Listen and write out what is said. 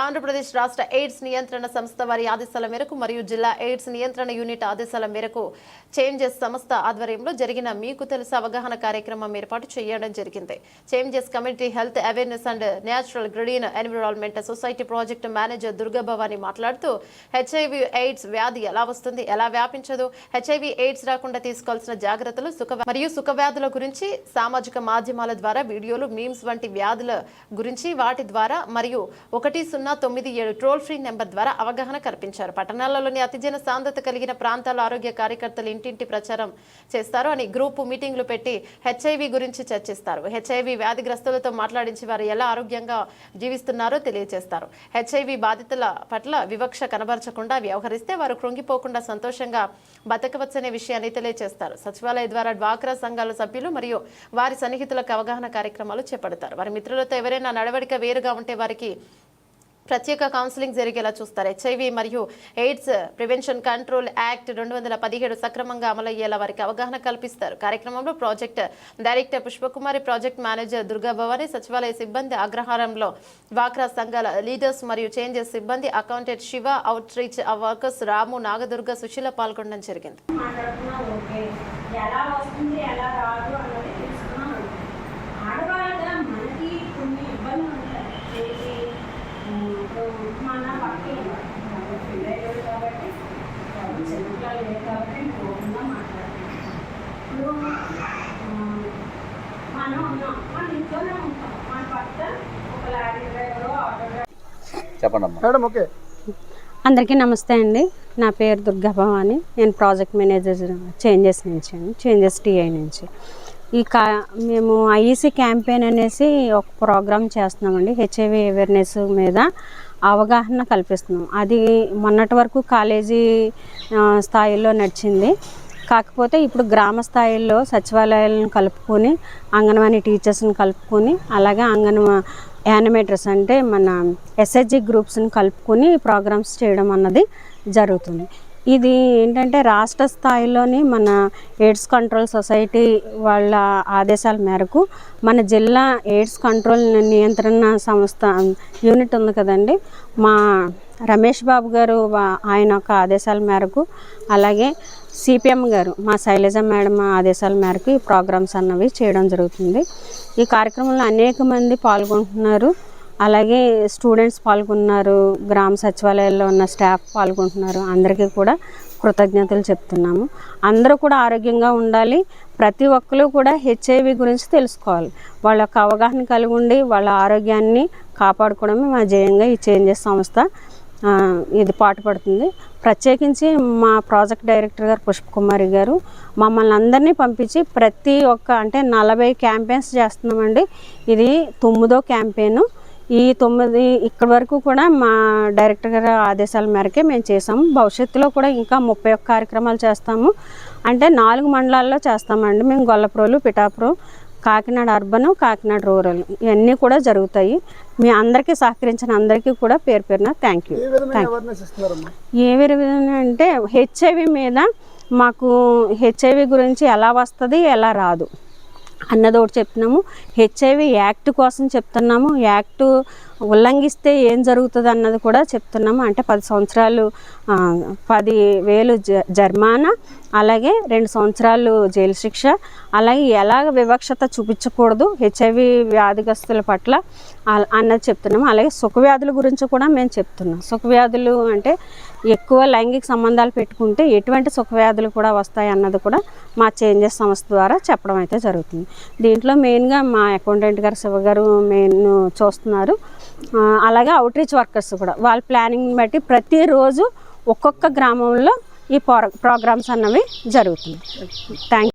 ఆంధ్రప్రదేశ్ రాష్ట్ర ఎయిడ్స్ నియంత్రణ సంస్థ వారి ఆదేశాల మేరకు మరియు జిల్లా ఎయిడ్స్ నియంత్రణ యూనిట్ ఆదేశాల మేరకు చేంజెస్ సంస్థ ఆధ్వర్యంలో జరిగిన మీకు తెలుసు అవగాహన కార్యక్రమం ఏర్పాటు చేయడం జరిగింది. Changes community health awareness and natural green environment society project manager Durga Bhavani మాట్లాడుతూ హెచ్ఐవి ఎయిడ్స్ వ్యాధి ఎలా వస్తుంది? ఎలా వ్యాపించదు? హెచ్ఐవి ఎయిడ్స్ రాకుండా తీసుకోవాల్సిన జాగ్రత్తలు సుఖ మరియు సుఖ వ్యాధుల గురించి సామాజిక మాధ్యమాల ద్వారా వీడియోలు మీమ్స్ వంటి వ్యాధుల గురించి వాటి ద్వారా మరియు ఒకటి సున్నా తొమ్మిది ఏడు ట్రోల్ ఫ్రీ నెంబర్ ద్వారా అవగాహన కల్పించారు. పట్టణాలలోని అతిజన సాంద్రత కలిగిన ప్రాంతాల ఆరోగ్య కార్యకర్తలు ఇంటింటి ప్రచారం చేస్తారు అని గ్రూప్ మీటింగ్లు పెట్టి హెచ్ఐవి గురించి చర్చిస్తారు. హెచ్ఐవి వ్యాధిగ్రస్తులతో మాట్లాడించి వారు ఎలా ఆరోగ్యంగా జీవిస్తున్నారో తెలియజేస్తారు హెచ్ఐవి బాధితుల పట్ల వివక్ష కనబరచకుండా వ్యవహరిస్తే వారు కృంగిపోకుండా సంతోషంగా బతకవచ్చనే విషయాన్ని తెలియజేస్తారు సచివాలయ ద్వారా డ్వాక్రా సంఘాల సభ్యులు మరియు వారి సన్నిహితులకు అవగాహన కార్యక్రమాలు చేపడతారు. వారి మిత్రులతో ఎవరైనా నడవడిక వేరుగా ఉంటే వారికి ప్రత్యేక కౌన్సిలింగ్ జరిగేలా చూస్తారు. హెచ్ఐవి మరియు ఎయిడ్స్ ప్రివెన్షన్ కంట్రోల్ యాక్ట్ రెండు వందల పదిహేడు సక్రమంగా అమలయ్యేలా వారికి అవగాహన కల్పిస్తారు. కార్యక్రమంలో project director Pushpakumari project manager Durga Bhavani సచివాలయ సిబ్బంది అగ్రహారంలో డ్వాక్రా సంఘాల లీడర్స్ మరియు చేంజెస్ సిబ్బంది accountant Shiva outreach workers Ramu Nagadurga Sushila పాల్గొనడం జరిగింది. ఎలా వస్తుంది ఎలా రాదు అన్నది ఆడవాళ్ళగా మనకి కొన్ని ఇబ్బందులు ఉంటాయి. ఇప్పుడు మన పక్కన పిల్లలు కాబట్టి వాళ్ళు చిన్నపిల్లలు లేదు కాబట్టి పోకుండా మాట్లాడుతున్నాం ఇప్పుడు ఉమ్, మనం ఉన్నాం మన ఇంట్లోనే ఉంటాం మన పక్క ఒక లారీ డ్రైవరు ఆటో డ్రైవర్ చెప్పండి అమ్మా. Madam okay. అందరికీ నమస్తే అండి. నా పేరు దుర్గా భవాని నేను ప్రాజెక్ట్ మేనేజర్ చేంజెస్ నుంచి అండి చేంజెస్ టీఐ నుంచి. ఈ కా మేము ఐఈసీ క్యాంపెయిన్ అనేసి ఒక ప్రోగ్రామ్ చేస్తున్నామండి. హెచ్ఐవి అవేర్నెస్ మీద అవగాహన కల్పిస్తున్నాం. అది మొన్నటి వరకు కాలేజీ స్థాయిలో నడిచింది. కాకపోతే ఇప్పుడు గ్రామ స్థాయిలో సచివాలయాలను కలుపుకొని అంగన్వాడీ టీచర్స్ని కలుపుకొని అలాగే అంగన్వా యానిమేటర్స్ అంటే మన ఎస్హెచ్జి గ్రూప్స్ని కలుపుకొని ప్రోగ్రామ్స్ చేయడం అన్నది జరుగుతుంది. ఇది ఏంటంటే రాష్ట్ర స్థాయిలోని మన ఎయిడ్స్ కంట్రోల్ సొసైటీ వాళ్ళ ఆదేశాల మేరకు మన జిల్లా ఎయిడ్స్ కంట్రోల్ నియంత్రణ సంస్థ యూనిట్ ఉంది కదండి. మా రమేష్ బాబు గారు వా- ఆయన యొక్క ఆదేశాల మేరకు అలాగే సిపిఎం గారు మా శైలజ మేడం ఆదేశాల మేరకు ఈ ప్రోగ్రామ్స్ అన్నవి చేయడం జరుగుతుంది. ఈ కార్యక్రమంలో అనేక మంది పాల్గొంటున్నారు. అలాగే స్టూడెంట్స్ పాల్గొన్నారు గ్రామ సచివాలయాల్లో ఉన్న స్టాఫ్ పాల్గొంటున్నారు. అందరికీ కూడా కృతజ్ఞతలు చెప్తున్నాము. అందరూ కూడా ఆరోగ్యంగా ఉండాలి. ప్రతి ఒక్కరు కూడా హెచ్ఐవి గురించి తెలుసుకోవాలి. వాళ్ళ యొక్క అవగాహన కలిగి ఉండి వాళ్ళ ఆరోగ్యాన్ని కాపాడుకోవడమే మా జయంగా ఈ చేంజెస్ సంస్థ ఇది పాటుపడుతుంది ప్రత్యేకించి మా ప్రాజెక్ట్ డైరెక్టర్ గారు పుష్పకుమారి గారు మమ్మల్ని అందరినీ పంపించి ప్రతి ఒక్క అంటే నలభై క్యాంపెయిన్స్ చేస్తున్నామండి. ఇది తొమ్మిదో క్యాంపెయిన్. ఈ తొమ్మిది ఇక్కడి వరకు కూడా మా డైరెక్టర్ గారి ఆదేశాల మేరకే మేము చేసాము భవిష్యత్తులో కూడా ఇంకా ముప్పై ఒక్క కార్యక్రమాలు చేస్తాము. అంటే నాలుగు మండలాల్లో చేస్తామండి. మేము గొల్లప్రోలు పిఠాపురం కాకినాడ అర్బన్ కాకినాడ రూరల్ ఇవన్నీ కూడా జరుగుతాయి. మీ అందరికీ సహకరించిన అందరికీ కూడా పేరు పేరున థ్యాంక్ యూ ఏ విధంగా అంటే హెచ్ఐవి మీద మాకు హెచ్ఐవి గురించి ఎలా వస్తుంది ఎలా రాదు. అన్నది ఒకటి చెప్తున్నాము హెచ్ఐవి యాక్ట్ కోసం చెప్తున్నాము. యాక్ట్ ఉల్లంఘిస్తే ఏం జరుగుతుంది అన్నది కూడా చెప్తున్నాము. అంటే పది సంవత్సరాలు పది వేలు జ జరిమానా అలాగే రెండు సంవత్సరాలు జైలు శిక్ష. అలాగే ఎలాగ వివక్షత చూపించకూడదు హెచ్ఐవి వ్యాధిగ్రస్తుల పట్ల అన్నది చెప్తున్నాము. అలాగే సుఖవ్యాధుల గురించి కూడా మేము చెప్తున్నాం. సుఖవ్యాధులు అంటే ఎక్కువ లైంగిక సంబంధాలు పెట్టుకుంటే ఎటువంటి సుఖవ్యాధులు కూడా వస్తాయి అన్నది కూడా మా చేంజెస్ సంస్థ ద్వారా చెప్పడం అయితే జరుగుతుంది. దీంట్లో మెయిన్గా మా అకౌంటెంట్ గారు శివ గారు మెయిన్ చూస్తున్నారు. అలాగే అవుట్ రీచ్ వర్కర్స్ కూడా. వాళ్ళ ప్లానింగ్ బట్టి ప్రతిరోజు ఒక్కొక్క గ్రామంలో ఈ ప్రోగ్రామ్స్ అన్నవి జరుగుతుంది థ్యాంక్